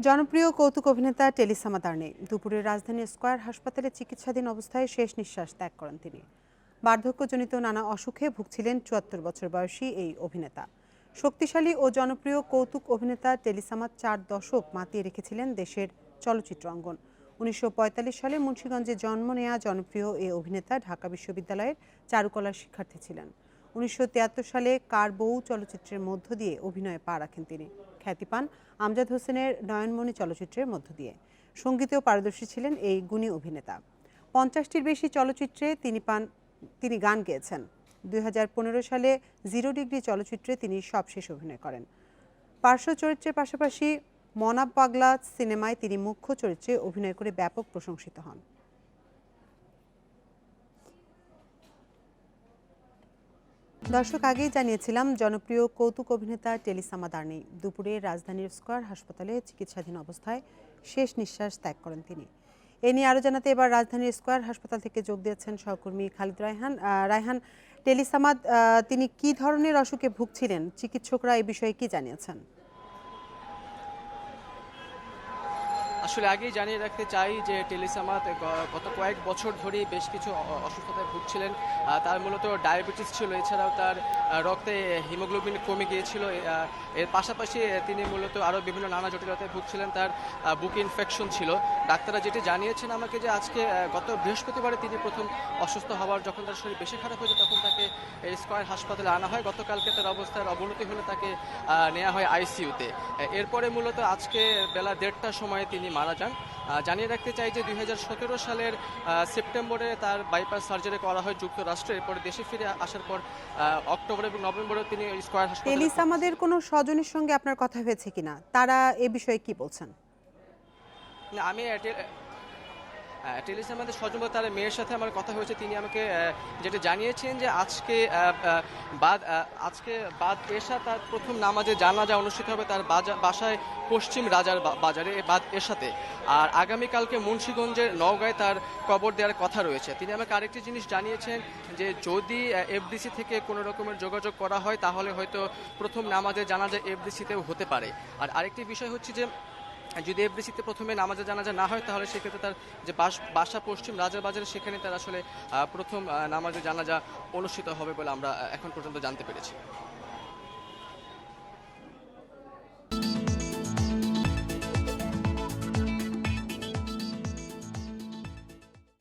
জনপ্রিয় কৌতুক অভিনেতা টেলিসামা তার্নে দুপুরে রাজধানীর স্কয়ার হাসপাতালে চিকিৎসাধীন অবস্থায় শেষ নিঃশ্বাস ত্যাগ করেন তিনি। বার্ধক্যজনিত নানা অসুখে ভুগছিলেন চুয়াত্তর বছর বয়সী এই অভিনেতা। শক্তিশালী ও জনপ্রিয় কৌতুক অভিনেতা টেলিসামা চার দশক মাতিয়ে রেখেছিলেন দেশের চলচ্চিত্র অঙ্গন। উনিশশো পঁয়তাল্লিশ সালে মুন্সীগঞ্জে জন্ম নেয়া জনপ্রিয় এই অভিনেতা ঢাকা বিশ্ববিদ্যালয়ের চারুকলার শিক্ষার্থী ছিলেন। উনিশশো তিয়াত্তর সালে কার বউ চলচ্চিত্রের মধ্য দিয়ে অভিনয়ে পা রাখেন তিনি। খ্যাতি পান আমজাদ হোসেনের নয়নমণি চলচ্চিত্রের মধ্য দিয়ে। সঙ্গীতেও পারদর্শী ছিলেন এই গুণী অভিনেতা। পঞ্চাশটির বেশি চলচ্চিত্রে তিনি পান, তিনি গান গেয়েছেন। দুই হাজার পনেরো সালে জিরো ডিগ্রি চলচ্চিত্রে তিনি সবশেষ অভিনয় করেন। পার্শ্ব চরিত্রের পাশাপাশি মনাব পাগলা সিনেমায় তিনি মুখ্য চরিত্রে অভিনয় করে ব্যাপক প্রশংসিত হন। দর্শক, আগেই জানিয়েছিলাম, জনপ্রিয় কৌতুক অভিনেতা টেলিসামা দার্নি। দুপুরে রাজধানীর স্কোয়ার হাসপাতালে চিকিৎসাধীন অবস্থায় শেষ নিঃশ্বাস ত্যাগ করেন তিনি। এ নিয়ে আরও জানাতে এবার রাজধানীর স্কোয়ার হাসপাতাল থেকে যোগ দিয়েছেন সহকর্মী খালিদ রায়হান। রায়হান, টেলিসামাদ তিনি কি ধরনের অসুখে ভুগছিলেন? চিকিৎসকরা এ বিষয়ে কি জানিয়েছেন? আসলে আগেই জানিয়ে রাখতে চাই যে টেলিসামাত গত কয়েক বছর ধরেই বেশ কিছু অসুস্থতায় ভুগছিলেন। তার মূলত ডায়াবেটিস ছিল, এছাড়াও তার রক্তে হিমোগ্লোবিন কমে গিয়েছিল। এর পাশাপাশি তিনি মূলত আরও বিভিন্ন নানা জটিলতায় ভুগছিলেন। তার বুক ইনফেকশন ছিল। ডাক্তাররা যেটি জানিয়েছেন আমাকে যে আজকে গত বৃহস্পতিবারে তিনি প্রথম অসুস্থ হওয়ার যখন তার শরীর বেশি খারাপ হয়েছে তখন তাকে স্কয়ার হাসপাতালে আনা হয়। গতকালকে তার অবস্থার অবনতি হলে তাকে নেওয়া হয় আইসিইউতে। এরপরে মূলত আজকে বেলা দেড়টার সময় তিনি মারা যান। জানিয়ে রাখতে চাই যে দুই সালের সেপ্টেম্বরে তার বাইপাস সার্জারি করা হয় যুক্তরাষ্ট্রে। এরপরে দেশে ফিরে আসার পর অক্টোবর এবং নভেম্বরে তিনি স্কোয়ার হাসপাতালে আমাদের কোনো স্বজনের সঙ্গে আপনার কথা হয়েছে কিনা? তারা এ বিষয়ে কি বলছেন? না, আমি টেলিস আমাদের সজম তার মেয়ের সাথে আমার কথা হয়েছে। তিনি আমাকে যেটা জানিয়েছেন যে আজকে বাদ আজকে বাদ এশা তার প্রথম নামাজে জানাজা অনুষ্ঠিত হবে তার বাসায় পশ্চিম রাজার বাজারে বাদ এশাতে আর আগামীকালকে মুন্সীগঞ্জের নওগাঁয় তার কবর দেওয়ার কথা রয়েছে। তিনি আমাকে আরেকটি জিনিস জানিয়েছেন যে যদি এফডিসি থেকে কোনো রকমের যোগাযোগ করা হয়, তাহলে হয়তো প্রথম নামাজে জানাজা এফডিসিতেও হতে পারে। আর আরেকটি বিষয় হচ্ছে যে যদি এফডিসিতে প্রথমে নামাজে জানাজা না হয়, তাহলে সেক্ষেত্রে তার যে বাস- পশ্চিম রাজার বাজারে সেখানে তার আসলে প্রথম নামাজে জানাজা অনুষ্ঠিত হবে বলে আমরা এখন পর্যন্ত জানতে পেরেছি।